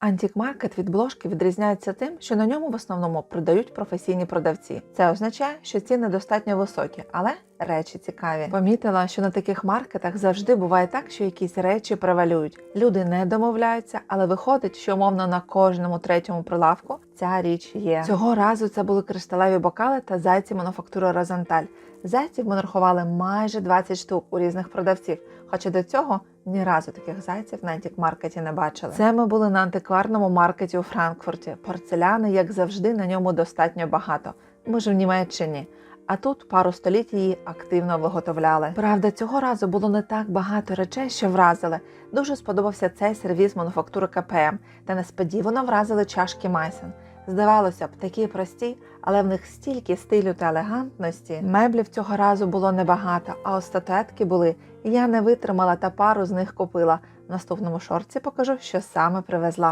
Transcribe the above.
Антікмаркет від бложки відрізняється тим, що на ньому в основному продають професійні продавці. Це означає, що ціни достатньо високі, але речі цікаві. Помітила, що на таких маркетах завжди буває так, що якісь речі превалюють. Люди не домовляються, але виходить, що умовно на кожному третьому прилавку ця річ є. Цього разу це були кришталеві бокали та зайці мануфактури Розенталь. Зайців ми нарахували майже 20 штук у різних продавців, хоча до цього ні разу таких зайців на антикмаркеті не бачили. Це ми були на антикварному маркеті у Франкфурті. Порцеляни, як завжди, на ньому достатньо багато. Ми ж в Німеччині. А тут пару століть її активно виготовляли. Правда, цього разу було не так багато речей, що вразили. Дуже сподобався цей сервіс мануфактури КПМ, та несподівано вразили чашки Майсен. Здавалося б, такі прості, але в них стільки стилю та елегантності. Меблів цього разу було небагато, а ось статуетки були. Я не витримала та пару з них купила. В наступному шорці покажу, що саме привезла.